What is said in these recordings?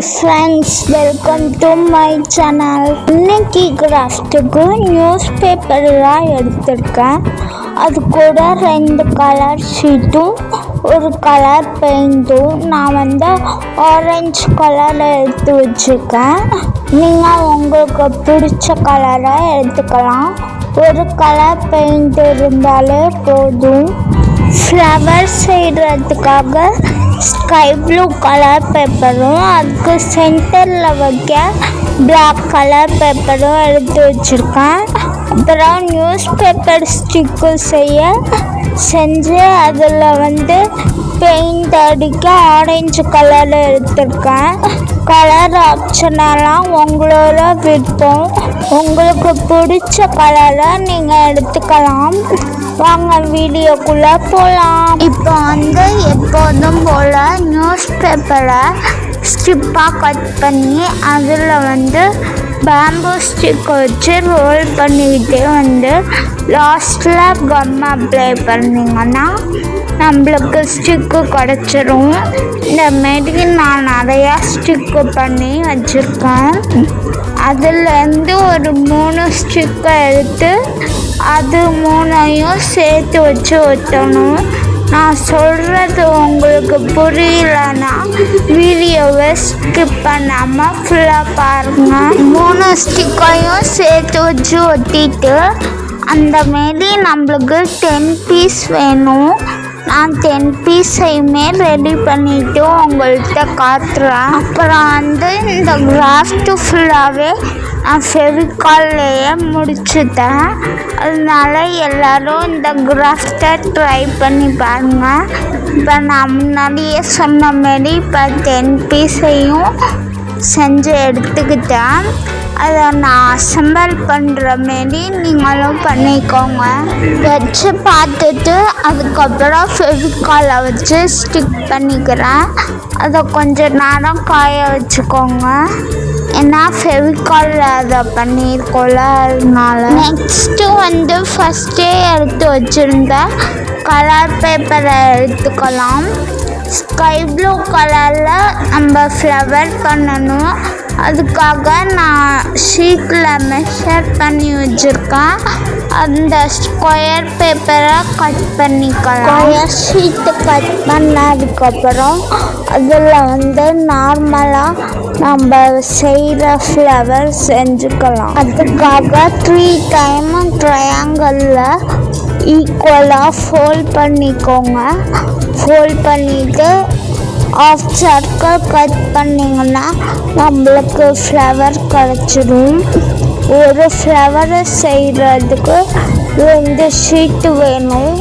Hi friends welcome to my channel இன்னைக்கு கிராஃப்ட்டுக்கு news பேப்பர்லாம் எடுத்திருக்கேன். அது கூட ரெண்டு கலர் ஷீட்டும் ஒரு கலர் பெயிண்ட்டும் நான் வந்து ஆரஞ்சு கலர் எடுத்து வச்சுருக்கேன். நீங்கள் உங்களுக்கு பிடிச்ச கலரை எடுத்துக்கலாம். ஒரு கலர் பெயிண்ட் இருந்தாலே போதும். ஃப்ளவர் செய்கிறதுக்காக ஸ்கை ப்ளூ கலர் பேப்பரும் அதுக்கு சென்டரில் வைக்க பிளாக் கலர் பேப்பரும் எடுத்து வச்சுருக்கேன் அப்புறம் நியூஸ் பேப்பர் ஸ்டிக்கு செய்ய செஞ்சு அதில் வந்து பெயிண்ட் அடிக்க ஆரஞ்சு கலர் எடுத்திருக்கேன். கலர் ஆப்ஷனெல்லாம் உங்களோட விருப்பம். உங்களுக்கு பிடிச்ச கலரை நீங்கள் எடுத்துக்கலாம். வாங்க வீடியோக்குள்ளே போகலாம் இப்போ வந்து எப்போதும் போல் நியூஸ் பேப்பரை ஸ்ட்ரிப்பாக கட் பண்ணி அதில் வந்து பேம்பு ஸ்டிக் வச்சு ரோல் பண்ணிக்கிட்டே வந்து லாஸ்ட்டில் கம் அப்ளை பண்ணிங்கன்னா நம்மளுக்கு ஸ்டிக்கு கிடச்சிரும். இந்த மாரி நான் நிறையா ஸ்டிக்கு பண்ணி வச்சுருக்கேன். அதுலேருந்து ஒரு மூணு ஸ்டிக்கை எடுத்து அது மூணையும் சேர்த்து வச்சு ஒட்டணும். நான் சொல்கிறது உங்களுக்கு புரியலன்னா வீடியோவை ஸ்கிப் பண்ணாமல் ஃபுல்லாக பாருங்கள் மூணு ஸ்டிக்கையும் சேர்த்து வச்சு ஒட்டிட்டு அந்த மாரி நம்மளுக்கு டென் பீஸ் வேணும். நான் டென் பீஸையுமே ரெடி பண்ணிவிட்டு உங்கள்கிட்ட காட்டுறேன். அப்புறம் வந்து இந்த கிராஃப்ட்டு ஃபுல்லாகவே நான் ஃபெவிகால்லையே முடிச்சுட்டேன். அதனால எல்லோரும் இந்த கிராஃப்டை ட்ரை பண்ணி பாருங்கள் இப்போ நான் முன்னாடியே சொன்ன மாரி இப்போ டென் பீஸையும் செஞ்சு எடுத்துக்கிட்டேன். அதை நான் அசம்பல் பண்ணுற மாரி நீங்களும் பண்ணிக்கோங்க. வச்சு பார்த்துட்டு அதுக்கப்புறம் ஃபெவிகாலை வச்சு ஸ்டிக் பண்ணிக்கிறேன். அதை கொஞ்ச நேரம் காய வச்சுக்கோங்க. ஏன்னா ஃபெவிகாலில் அதை பண்ணியிருக்கோம்ல அதனால. நெக்ஸ்ட்டு வந்து ஃபஸ்ட்டே எடுத்து வச்சுருந்த கலர் பேப்பரை எடுத்துக்கலாம். ஸ்கை ப்ளூ கலரில் நம்ம ஃப்ளவர் பண்ணணும். அதுக்காக நான் ஷீட்டில் மெஷர் பண்ணி வச்சுருக்கேன். அந்த ஸ்கொயர் பேப்பரை கட் பண்ணிக்கலாம். ஷீட்டு கட் பண்ணதுக்கப்புறம் அதில் வந்து நார்மலாக நம்ம செய்கிற ஃப்ளவர் செஞ்சுக்கலாம். அதுக்காக த்ரீ டைம் ட்ரையாங்கிளில் ஈக்குவலாக ஃபோல்ட் பண்ணிக்கோங்க. ஃபோல்ட் பண்ணிவிட்டு ஆஃப் சர்க்கிள் கட் பண்ணிங்கன்னா நம்மளுக்கு ஃப்ளவர் கிடச்சிடும் ஒரு ஃப்ளவரை செய்கிறதுக்கு ரெண்டு ஷீட்டு வேணும்.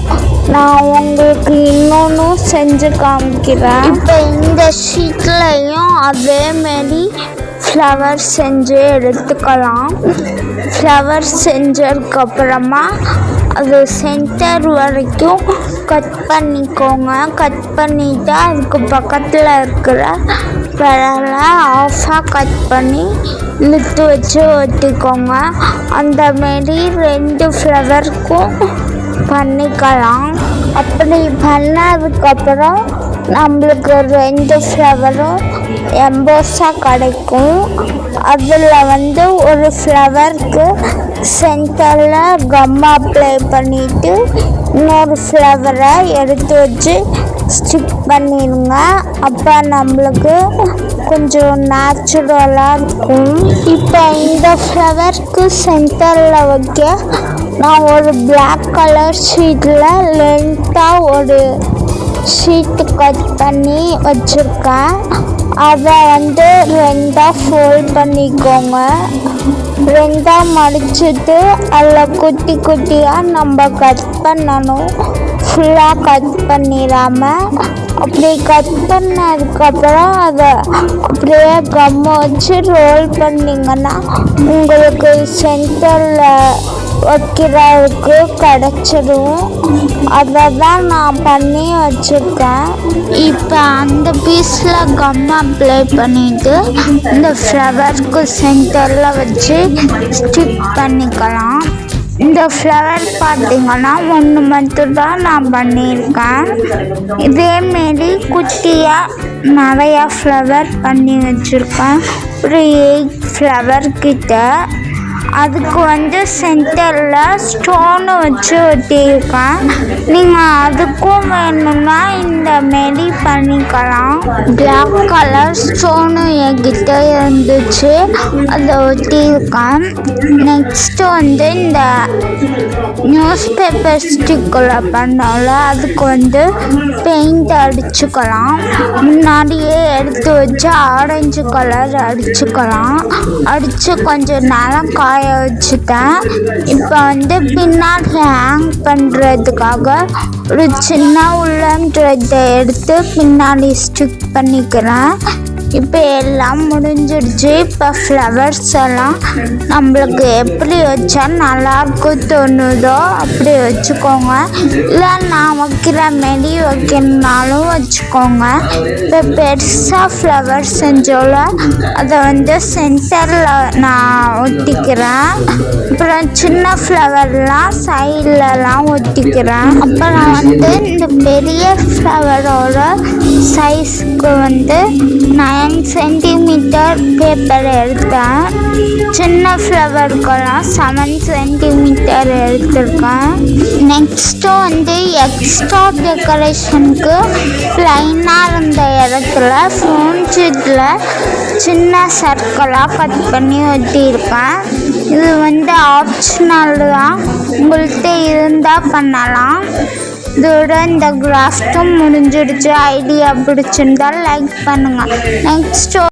நான் உங்களுக்கு இன்னொன்றும் செஞ்சு காமிக்கிறேன். இப்போ இந்த ஷீட்லையும் அதேமாரி ஃப்ளவர் செஞ்சு எடுத்துக்கலாம். ஃப்ளவர் செஞ்சதுக்கப்புறமா அது சென்டர் வரைக்கும் கட் பண்ணிக்கோங்க. கட் பண்ணிவிட்டு அதுக்கு பக்கத்தில் இருக்கிற விரலை ஆஃபாக கட் பண்ணி இழுத்து வச்சு ஒட்டிக்கோங்க. அந்த மாரி ரெண்டு ஃப்ளவருக்கும் பண்ணிக்கலாம். அப்படி பண்ணதுக்கப்புறம் நம்மளுக்கு ரெண்டு ஃப்ளவரும் எம்போஸாக கிடைக்கும். அதில் வந்து ஒரு ஃப்ளவருக்கு சென்டரில் கம் அப்ளை பண்ணிவிட்டு இன்னொரு ஃப்ளவரை எடுத்து வச்சு ஸ்டிக் பண்ணிடுங்க. அப்போ நம்மளுக்கு கொஞ்சம் நேச்சுரலாக இருக்கும். இப்போ இந்த ஃப்ளவருக்கு சென்டரில் வைக்க நான் ஒரு பிளாக் கலர் ஷீட்டில் லென்த்தாக ஒரு ஷீட்டு கட் பண்ணி வச்சுருக்கேன். அதை வந்து ரெண்டாக ஃபோல்ட் பண்ணிக்கோங்க. ரெண்டாக மடிச்சுட்டு அதில் குட்டி குட்டியாக நம்ம கட் பண்ணணும். ஃபுல்லாக கட் பண்ணிடாமல் அப்படி கட் பண்ணதுக்கப்புறம் அதை அப்படியே கம்மு வச்சு ரோல் பண்ணிங்கன்னா உங்களுக்கு சென்டரில் வைக்கிறதுக்கு கிடச்சிடும் அதை தான் நான் பண்ணி வச்சுருக்கேன். இப்போ அந்த பீஸில் கம் அப்ளை பண்ணிவிட்டு இந்த ஃப்ளவருக்கு சென்டரில் வச்சு ஸ்டிக் பண்ணிக்கலாம். இந்த ஃப்ளவர் பார்த்தீங்கன்னா ஒன்று மட்டும் தான் நான் பண்ணியிருக்கேன். இதேமாரி குட்டியாக நிறையா ஃப்ளவர் பண்ணி வச்சுருக்கேன். ஒரு எயிட் ஃப்ளவர் கிட்ட. அதுக்கு வந்து சென்டரில் ஸ்டோனு வச்சு ஒட்டியிருக்கேன் நீங்கள் அதுக்கும் வேணும்னா இந்த மாரி பண்ணிக்கலாம். பிளாக் கலர் ஸ்டோனு என்கிட்ட இருந்துச்சு. அதை ஒட்டியிருக்கேன் நெக்ஸ்ட்டு வந்து இந்த நியூஸ் பேப்பர் ஸ்டிக்கில் பண்ணோம்ல அதுக்கு வந்து பெயிண்ட் அடிச்சுக்கலாம். முன்னாடியே எடுத்து வச்சு ஆரஞ்சு கலர் அடிச்சுக்கலாம். அடித்து கொஞ்சம் நேரம் காய வச்சுட்டேன் இப்போ வந்து பின்னாடி ஹேங் பண்ணுறதுக்காக ஒரு சின்ன உள்ளன்றதை எடுத்து பின்னாடி ஸ்டிக் பண்ணிக்கிறேன். இப்போ எல்லாம் முடிஞ்சிடுச்சு. இப்போ ஃப்ளவர்ஸ் எல்லாம் நம்மளுக்கு எப்படி வச்சா நல்லாயிருக்கும் தோணுதோ அப்படி வச்சுக்கோங்க. இல்லை நான் வைக்கிற மாரி வைக்கணுனாலும் வச்சுக்கோங்க. இப்போ பெருசாக ஃப்ளவர் செஞ்சோல அதை வந்து சென்டரில் நான் ஒட்டிக்கிறேன். அப்புறம் சின்ன ஃப்ளவர்லாம் சைட்லலாம் ஒட்டிக்கிறேன். அப்புறம் வந்து இந்த பெரிய ஃப்ளவரோட சைஸ்க்கு வந்து நான் சென்டிமீட்டர் பேப்பர் எடுத்தேன் சின்ன ஃப்ளவருக்கெல்லாம் செவன் சென்டிமீட்டர் எடுத்திருக்கேன். நெக்ஸ்ட்டு வந்து எக்ஸ்ட்ரா டெக்கரேஷனுக்கு ப்ளைனாக இருந்த இடத்துல ஃபோன் சீட்டில் சின்ன சர்க்கிளாக கட் பண்ணி ஒட்டியிருக்கேன் இது வந்து ஆப்ஷனல் தான். உங்கள்கிட்ட இருந்தால் பண்ணலாம். இதோட இந்த கிராஃப்ட்டும் முடிஞ்சிடுச்சு. ஐடியா பிடிச்சிருந்தால் லைக் பண்ணுங்கள் நெக்ஸ்ட்